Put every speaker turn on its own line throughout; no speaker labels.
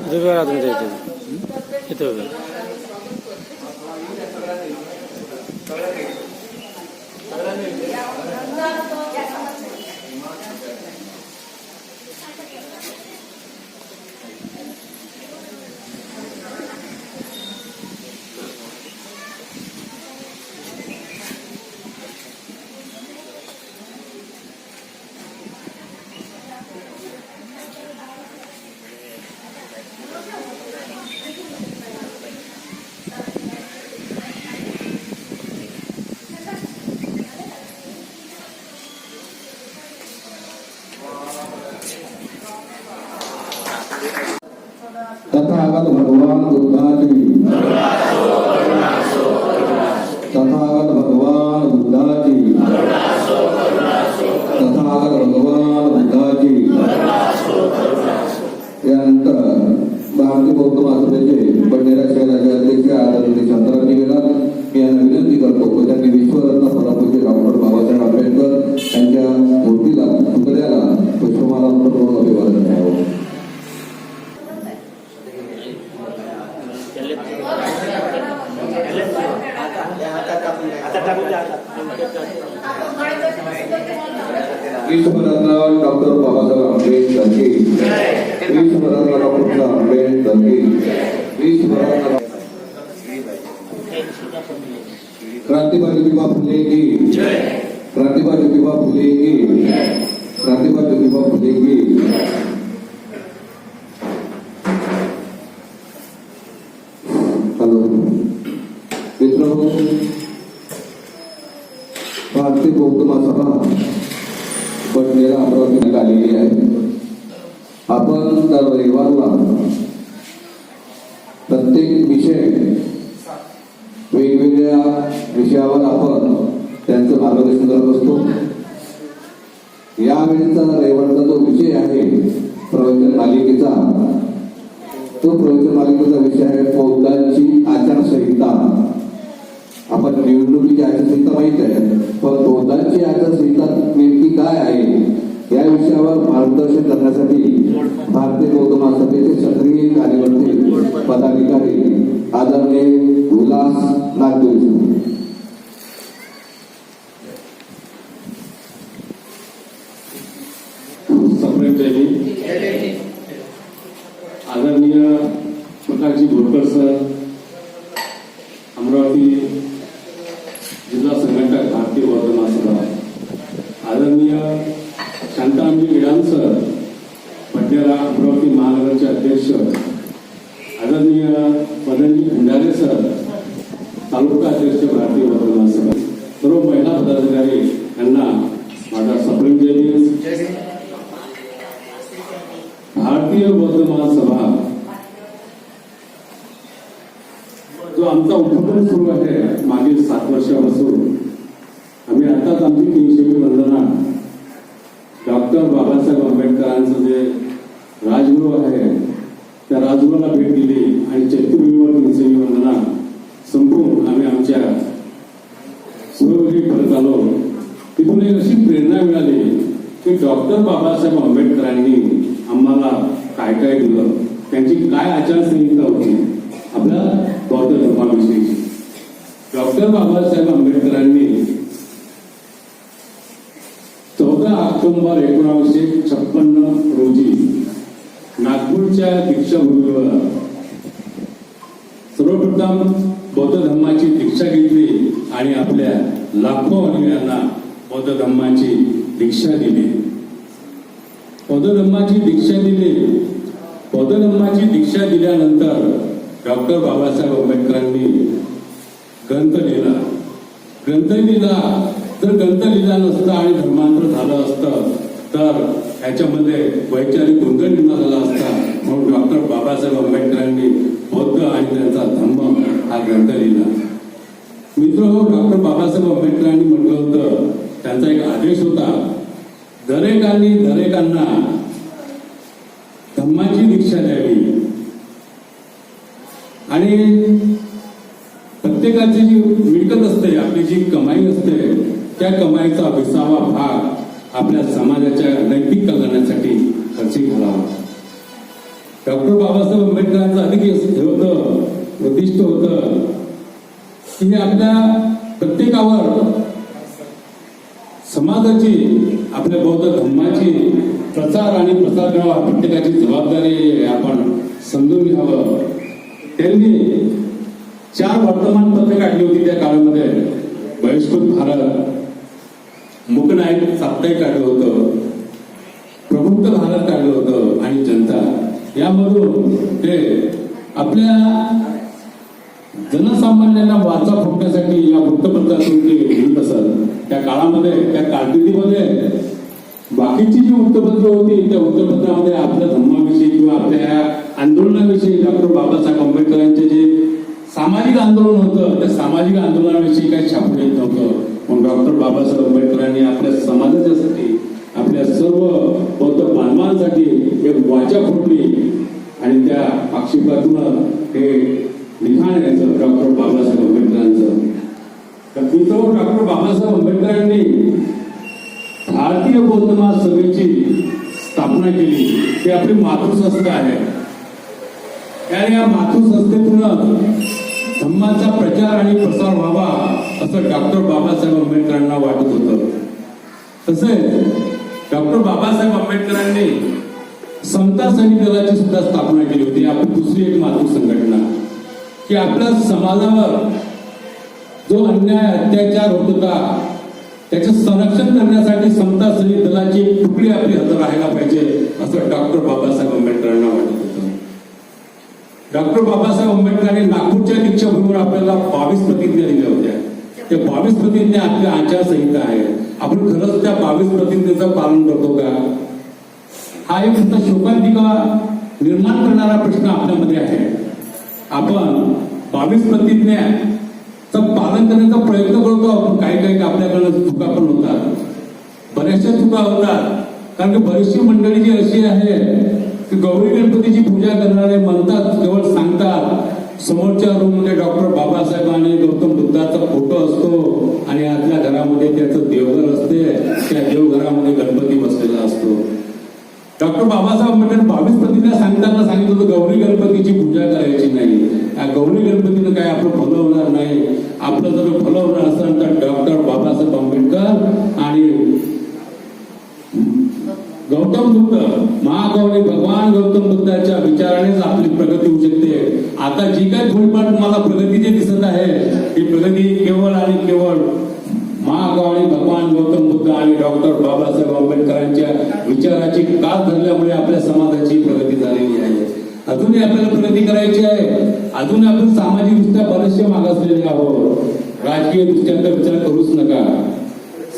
इथं बघा तुमच्या इथे इथं बघा
भगवान बुद्धाची भारतीय बौद्ध महासभेचे बंडेरा शहराचे अध्यक्ष आदरणीय मी यांना विनंती करतो त्यांनी विश्वरत्न परमपूज्य डॉक्टर विश्वरत्न डॉक्टर आंबेडकर की विश्वरत्न क्रांतिबा ज्योतिबा फुले की क्रांतिबा ज्योतिबा फुले की क्रांतिबा ज्योतिबा फुले की हॅलो मित्रांनो भारतीय बौद्ध महासभा पटलेला अमरावतीत आलेली आहे आपण दर प्रत्येक विषय वेगवेगळ्या विषयावर आपण त्यांचं मार्गदर्शन करत असतो यावेळीचा रविवारचा जो विषय आहे प्रवचन मालिकेचा तो प्रवचन मालिकेचा विषय आहे बौद्धांची आचारसंहिता. आपण निवडणुकीची आचारसंहिता माहीत आहे पण बौद्धांची आचारसंहिता नेमकी काय आहे? या विषयावर मार्गदर्शन करण्यासाठी भारतीय बौद्ध महासभेचे सक्रिय कार्यकर्ते पदाधिकारी आदरणीय उल्हास नागपूर
सम्राट जैनी आदरणीय प्रकाशजी बोरकर सर अमरावती जिल्हा संघटक भारतीय बौद्ध महासभा आदरणीय शांतारामजी विडाम सर पटेरा अमरावती महानगरचे अध्यक्ष आदरणीय मदनजी भंडारे सर तालुका अध्यक्ष भारतीय बौद्ध महासभा सर्व महिला पदाधिकारी यांना माझा सप्रेम जय भारतीय बौद्ध महासभा जो आमचा उपक्रम सुरू आहे मागील सात वर्षापासून आम्ही आताच आमची तीनशेवी वंदना डॉक्टर बाबासाहेब आंबेडकरांचं जे राजगृह आहे त्या राजगृहाला भेट दिली आणि चैत्यभूमीवर तीनशेवी वंदना संपून आम्ही आमच्या स्वघरी परत आलो तिथून एक अशी प्रेरणा मिळाली की डॉक्टर बाबासाहेब आंबेडकरांनी आम्हाला काय काय दिलं? त्यांची काय आचारसंहिता होती? आपल्या बौद्ध धर्माविषयीची डॉक्टर बाबासाहेब आंबेडकरांनी चौदा ऑक्टोबर एकोणावीसशे छप्पन्न रोजी नागपूरच्या दीक्षाभूमीवर सर्वप्रथम बौद्ध धर्माची दीक्षा घेतली आणि आपल्या लाखो अनुयायांना बौद्ध धर्माची दीक्षा दिली. बौद्ध दीक्षा दिली. बौद्ध दीक्षा दिल्यानंतर डॉक्टर बाबासाहेब आंबेडकरांनी ग्रंथ लिहिला. ग्रंथ लिहिला. जर ग्रंथ लिहिला नसता आणि धर्मांतर झालं असतं तर ह्याच्यामध्ये वैचारिक गोंधळ निर्माण झाला असता म्हणून डॉक्टर बाबासाहेब आंबेडकरांनी बौद्ध आणि त्यांचा धम्म हा ग्रंथ लिहिला. मित्र हो, डॉक्टर बाबासाहेब आंबेडकरांनी म्हटलं होतं त्यांचा एक आदेश होता दरेकांनी दरेकांना धम्माची दीक्षा द्यावी. आणि प्रत्येकाची जी मिळकत असते आपली जी कमाई असते त्या कमाईचा विसावा भाग आपल्या समाजाच्या नैतिक कल्याणासाठी खर्ची घालावा डॉक्टर बाबासाहेब आंबेडकरांचं अधिक हे होतं उद्दिष्ट होतं. की हे आपल्या प्रत्येकावर समाजाची आपल्या बौद्ध धर्माची प्रचार आणि प्रसार करावा प्रत्येकाची जबाबदारी आपण समजून घ्यावं. त्यांनी चार वर्तमानपत्रे काढली होती त्या काळामध्ये. बहिष्कृत भारत मुकनायक साप्ताहिक काढलं होतं प्रबुद्ध भारत काढलं होतं आणि जनता. यामधून ते आपल्या जनसामान्यांना वाचा फुटण्यासाठी या वृत्तपत्रातून ते लिहित त्या काळामध्ये त्या कारकिर्दीमध्ये बाकीची जी वृत्तपत्र होती त्या वृत्तपत्रामध्ये आपल्या धर्माविषयी किंवा आपल्या या आंदोलनाविषयी डॉक्टर बाबासाहेब आंबेडकरांचे जे सामाजिक आंदोलन होतं त्या सामाजिक आंदोलनाविषयी काही छापून येत नव्हतं. पण डॉक्टर बाबासाहेब आंबेडकरांनी आपल्या समाजाच्यासाठी आपल्या सर्व बौद्ध बांधवांसाठी एक वाचा फुटली आणि त्या आक्षेपातून हे लिखाण यायचं डॉक्टर बाबासाहेब आंबेडकरांचं. तर तो डॉक्टर बाबासाहेब आंबेडकरांनी भारतीय बौद्ध महासभेची स्थापना केली. ती आपली मातृसंस्था आहे. आणि या मातृसंस्थेतून धम्माचा प्रचार आणि प्रसार व्हावा असं डॉक्टर बाबासाहेब आंबेडकरांना वाटत होतं. तसेच डॉक्टर बाबासाहेब आंबेडकरांनी समता सैनिक दलाची सुद्धा स्थापना केली होती. आपली दुसरी एक मातृ संघटना की आपल्या समाजावर जो अन्याय अत्याचार होत होता त्याचे संरक्षण करण्यासाठी समता सैनिक दलाची एक तुकडी आपली हजर राहायला पाहिजे असं डॉक्टर बाबासाहेब आंबेडकरांना वाटत होतं. डॉक्टर बाबासाहेब आंबेडकरांनी नागपूरच्या दीक्षाभूमीवर आपल्याला बावीस प्रतिज्ञा दिल्या होत्या. त्या बावीस प्रतिज्ञा आपल्या आचारसंहिता आहे आपण खरंच त्या बावीस प्रतिज्ञेचं पालन करतो का? हा एक नुसता शोकांतिका निर्माण करणारा प्रश्न आपल्यामध्ये आहे. आपण बावीस प्रतिज्ञा पालन करण्याचा प्रयत्न करतो आपण. काही काही आपल्याकडनं चुका पण होतात. बऱ्याचशा चुका होतात. कारण की बरीचशी मंडळी जी अशी आहे की गौरी गणपतीची पूजा करणारे म्हणतात केवळ सांगतात. समोरच्या रूममध्ये डॉक्टर बाबासाहेब आणि गौतम बुद्धाचा फोटो असतो आणि आतल्या घरामध्ये त्याचं देवघर असते. त्या देवघरामध्ये गणपती बसलेला असतो. डॉक्टर बाबासाहेब आंबेडकर बावीस प्रतिज्ञा सांगताना सांगितलं होतं गौरी गणपतीची पूजा करायची नाही. या गौरी गणपतीनं काय आपण फुलवणार नाही. आपलं जर भलं होणार असेल तर डॉक्टर बाबासाहेब आंबेडकर आणि गौतम बुद्ध. महागौरी भगवान गौतम बुद्धाच्या विचारानेच आपली प्रगती होऊ शकते. आता जी काही थोडीफार तुम्हाला प्रगती जे दिसत आहे ही प्रगती केवळ आणि केवळ महागौरी भगवान गौतम बुद्ध आणि डॉक्टर बाबासाहेब आंबेडकरांच्या विचाराची काल धरल्यामुळे आपल्या समाजाची प्रगती झालेली आहे. अजूनही आपल्याला प्रगती करायची आहे. अजून आपण सामाजिकदृष्ट्या बरेचसे मागासलेले आहोत. राजकीय दृष्ट्या तर विचार करूच नका.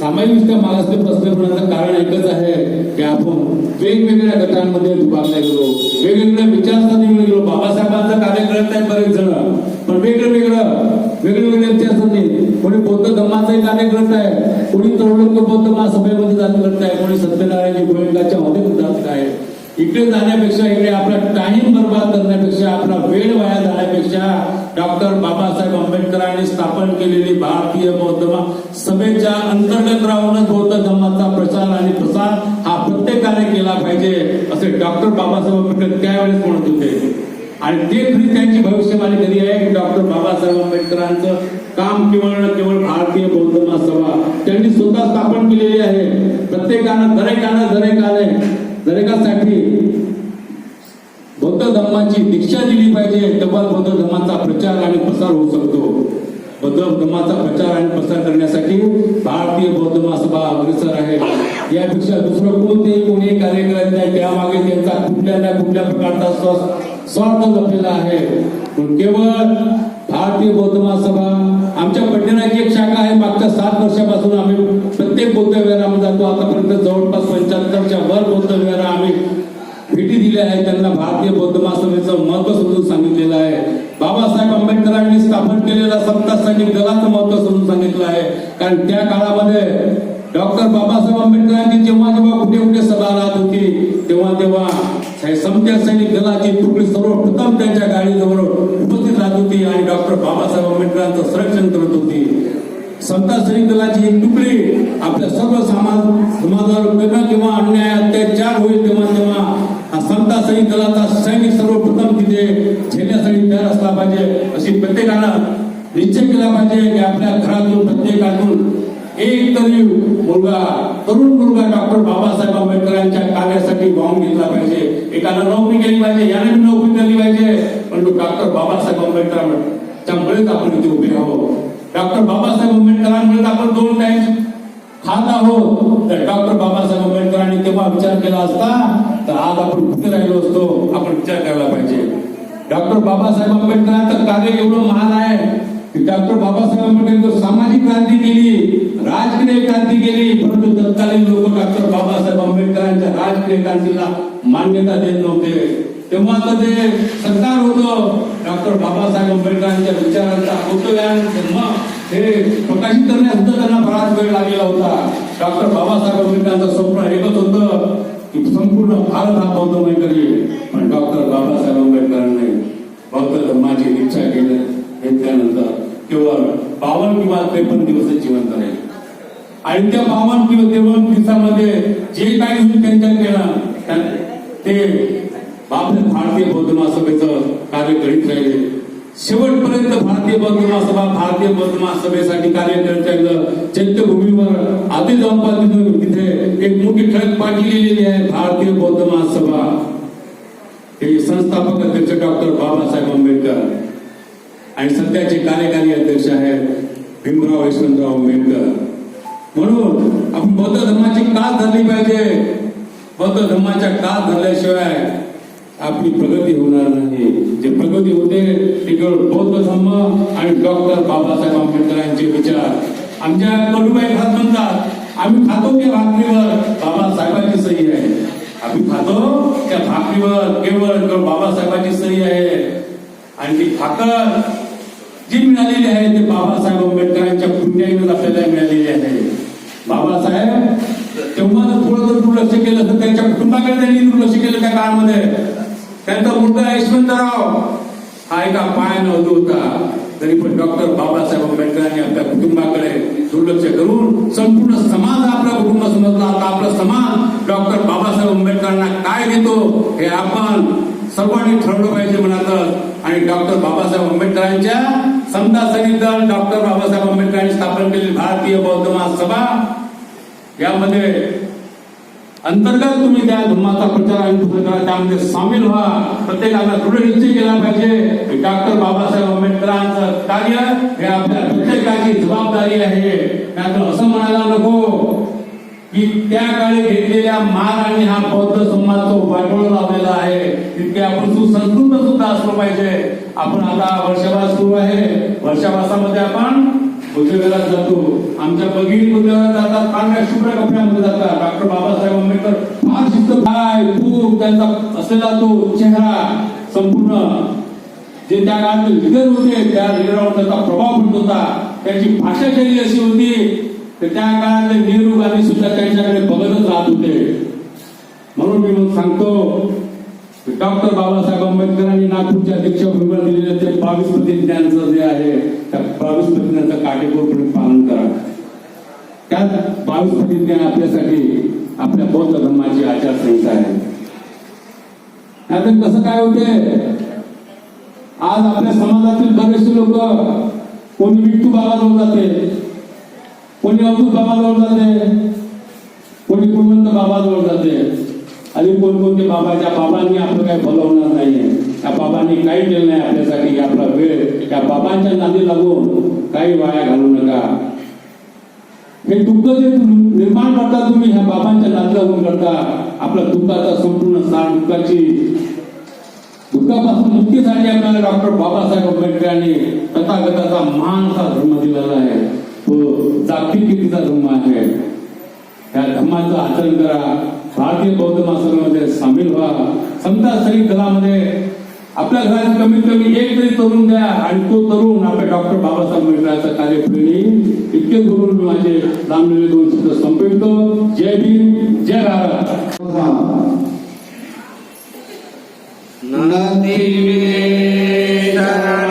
सामाजिकदृष्ट्या मागासले बसण्याचं कारण एकच आहे की आपण वेगवेगळ्या गटांमध्ये दुभागल्या गेलो. वेगवेगळ्या विचारसरणीमध्ये गेलो. बाबासाहेबांचं कार्य करत आहेत बरेच जण. पण वेगळं वेगळं वेगवेगळ्या विचारसरणी कोणी बौद्ध धर्माचंही कार्य करत आहे. कोणी तरुण बौद्ध महासभेमध्ये जात करत आहे. कोणी सत्यनारायण गोविंदाच्या मध्ये जात आहे इकडे जाण्यापेक्षा इकडे आपला टाइम बर्बाद करण्यापेक्षा आपला वेळ वाया जाण्यापेक्षा डॉक्टर बाबासाहेब आंबेडकरांनी स्थापन केलेली भारतीय बौद्ध सभेच्या अंतर्गत राहूनच बौद्ध धर्माचा प्रचार आणि प्रसार हा प्रत्येकाने केला पाहिजे असे डॉक्टर बाबासाहेब आंबेडकर त्यावेळेस म्हणत होते. आणि ते खरी त्यांची भविष्यवाणी कधी आहे की डॉक्टर बाबासाहेब आंबेडकरांचं काम केवळ केवळ भारतीय बौद्ध महासभा त्यांनी स्वतः स्थापन केलेली आहे. प्रत्येकानं दरेकानं दरेकाने दरेकासाठी बौद्ध धर्माची दीक्षा दिली पाहिजे. तब्बल बौद्ध धर्माचा प्रचार आणि प्रसार होऊ शकतो. बौद्ध धर्माचा प्रचार आणि प्रसार करण्यासाठी भारतीय बौद्ध महासभा अग्रेसर आहे. यापेक्षा दुसरं कोणतेही कोणी कार्य करत नाही त्यामागे त्यांचा कुठल्या ना कुठल्या प्रकारचा स्वार्थ लपलेला आहे. पण केवळ भारतीय बौद्ध महासभा आमच्या पटण्याची एक शाखा आहे. मागच्या सात वर्षापासून आम्ही प्रत्येक बौद्ध विहारामध्ये जातो. आतापर्यंत जवळपास पंच्याहत्तरच्या वर बौद्ध विहार आम्ही भेटी दिल्या आहेत. त्यांना भारतीय बौद्ध महासभेचं महत्त्व समजून सांगितलेलं आहे. बाबासाहेब आंबेडकरांनी स्थापन केलेला सत्ता सैनिक दलाचं महत्त्व समजून सांगितलं आहे. कारण त्या काळामध्ये डॉक्टर बाबासाहेब आंबेडकरांची जेव्हा जेव्हा कुठे कुठे सभा राहत होती तेव्हा तेव्हा समत्या समता सैनिक दलाची तुकडी सर्वप्रथम त्यांच्या गाडीजवळ उपस्थित राहत होती आणि डॉक्टर बाबासाहेब आंबेडकरांचं संरक्षण करत होती. समता सैनिक दलाची एक तुकडी आपल्या सर्व समाज समाजावर वेगळा किंवा अन्याय अत्याचार होईल तेव्हा तेव्हा हा समता सैनिक दलाचा सैनिक सर्वप्रथम तिथे झेलण्यासाठी तयार असला पाहिजे अशी प्रत्येकानं निश्चय केला पाहिजे की आपल्या घरातून प्रत्येकातून एक तरी मुलगा तरुण मुलगा डॉक्टर बाबासाहेब आंबेडकरांच्या कार्यासाठी वाहून घेतला पाहिजे. एकानं नोकरी केली पाहिजे याने नोकरी केली पाहिजे. परंतु डॉक्टर बाबासाहेब आंबेडकर मुळेच आपण इथे उभे आहोत. डॉक्टर बाबासाहेब आंबेडकरांमुळे आपण दोन टाइम खात आहोत. तर डॉक्टर बाबासाहेब आंबेडकरांनी तेव्हा विचार केला असता तर आज आपण कुठे राहिलो असतो. आपण विचार करायला पाहिजे. डॉक्टर बाबासाहेब आंबेडकरांचं कार्य एवढं महान आहे की डॉक्टर बाबासाहेब आंबेडकर सामाजिक क्रांती केली राजकीय क्रांती केली परंतु तत्कालीन लोक डॉक्टर बाबासाहेब आंबेडकरांच्या राजकीय क्रांतीला मान्यता देत नव्हते. तेव्हा तर ते सरकार होतं. डॉक्टर बाबासाहेब आंबेडकरांच्या विचारांचा पुस्तकान जन्म हे प्रकाशित करण्यासुद्धा त्यांना बराच वेळ लागलेला होता. डॉक्टर बाबासाहेब आंबेडकरांचं स्वप्न एकच होतं की संपूर्ण भारत हा बौद्धमय करेल. पण डॉक्टर बाबासाहेब आंबेडकरांनी बौद्ध धर्माची दीक्षा केली घेतल्यानंतर केवळ बावन्न किंवा त्रेपन्न दिवस जिवंत राहील. आणि त्या बावन्न किंवा त्रेपन्न दिवसामध्ये जे काही होईल त्यांच्या केलं ते आपल्या भारतीय बौद्ध महासभेचं कार्य करीत राहिले शेवटपर्यंत भारतीय बौद्ध महासभा भारतीय बौद्ध महासभेसाठी कार्य करत राहिलं चैत्यभूमीवर आधी जाऊन तिथे एक मोठी ठळक पाठी लिहिलेली आहे भारतीय बौद्ध महासभा हे संस्थापक अध्यक्ष डॉक्टर बाबासाहेब आंबेडकर आणि सध्याचे कार्यकारी अध्यक्ष आहेत भीमराव यशवंतराव आंबेडकर. म्हणून आपण बौद्ध धर्माची का धरली पाहिजे. बौद्ध धर्माच्या का धरल्याशिवाय आपली प्रगती होणार नाही. जे प्रगती होते ते केवळ बौद्ध धर्म आणि डॉक्टर बाबासाहेब आंबेडकरांचे विचार. आमच्या कडूबाई खात म्हणतात आम्ही खातो त्या भाकरीवर बाबासाहेबांची सही आहे. आम्ही खातो त्या भाकरीवर केवळ केवळ बाबासाहेबांची सही आहे. आणि ती भाकर जी मिळालेली आहे ते बाबासाहेब आंबेडकरांच्या पुण्याईनं आपल्याला मिळालेली आहे. बाबासाहेब तेव्हा जर थोडं जर दुर्लक्ष केलं तर त्यांच्या कुटुंबाकडे त्यांनी दुर्लक्ष केलं त्या काळामध्ये. त्यांचा मुलगा यशवंतराव. हा एका पाय नव्हतो होता तरी पण डॉक्टर बाबासाहेब आंबेडकरांनी आपल्या कुटुंबाकडे दुर्लक्ष करून संपूर्ण समाज आपला कुटुंब समजला आता आपला समाज डॉक्टर बाबासाहेब आंबेडकरांना काय देतो हे आपण सर्वांनी ठरवलं पाहिजे म्हणतात आणि डॉक्टर बाबासाहेब आंबेडकरांच्या समता सैनिक दल डॉक्टर बाबासाहेब आंबेडकरांनी स्थापन केलेली भारतीय बौद्ध महासभा. यामध्ये अंतर्गत तुम्ही त्या धर्माचा प्रचार आणि प्रसार करा त्यामध्ये सामील व्हा. प्रत्येकाला दृढ निश्चय केला पाहिजे. डॉक्टर बाबासाहेब आंबेडकरांचं कार्य हे आपल्या प्रत्येकाची जबाबदारी आहे. त्यातून असं म्हणायला नको की त्या काळी घेतलेल्या मार आणि हा बौद्ध समाज तो वाटोळ लावलेला आहे. तितके आपण सुसंस्कृत सुद्धा असलो पाहिजे. आपण आता वर्षावास सुरू आहे. वर्षावासामध्ये आपण बुद्धविहारात जातो. आमच्या भगिनी बुद्धविहारात जातात पांढऱ्या शुभ्र कपड्यामध्ये जातात. डॉक्टर बाबासाहेब आंबेडकर फार शिस्त काय तू त्यांचा असलेला तो चेहरा संपूर्ण. जे त्या काळात लिडर होते त्या लिडरवर त्याचा प्रभाव पडत होता. त्याची भाषा शैली अशी होती. तर त्या काळातले नेहरू गांधी सुद्धा त्यांच्याकडे बघतच राहत होते. म्हणून मी मग सांगतो डॉक्टर बाबासाहेब आंबेडकरांनी नागपूरच्या दीक्षाभूमीवर दिलेलं ते बावीस प्रतिज्ञांचं जे आहे त्या बावीस प्रतिज्ञांचं काटेकोरपणे पालन करा. त्यात बावीस प्रतिज्ञा आपल्यासाठी आपल्या बौद्ध धर्माची आचारसंहिता आहे. आता कसं काय होते? आज आपल्या समाजातील बरेचसे लोक कोणी विठ्ठू बाबाजवळ जाते कोणी अवधूत बाबाजवळ जाते कोणी कुलवंत बाबाजवळ जाते. आणि कोणकोणते बाबाच्या बाबांनी आपलं काही भलं होणार नाहीये. त्या बाबांनी काही केलं नाही आपल्यासाठी आपला वेळ. त्या बाबांच्या नादी लागून काही वाया घालू नका. हे दुःख जे निर्माण करता तुम्ही ह्या बाबांच्या नादी लागून करता. आपला दुःखाचा संपूर्ण सार दुःखाची. दुःखापासून मुक्तीसाठी आपल्याला डॉक्टर बाबासाहेब आंबेडकरांनी. तथागताचा महान असा धर्म दिलेला आहे. तो जागतिक कितीचा धर्म आहे. त्या धर्माचं आचरण करा. भारतीय बौद्ध महासंघामध्ये सामील व्हा. समजा सैनिक दलामध्ये आपल्या घरात कमीत कमी एक तरी तरुण द्या आणि तो तरुण आपल्या डॉक्टर बाबासाहेब आंबेडकरांचं कार्य पुढे इतके करून मी माझे लांबलेले दोन शब्द संपवितो. जय भीम जय भारत.
नदी शरण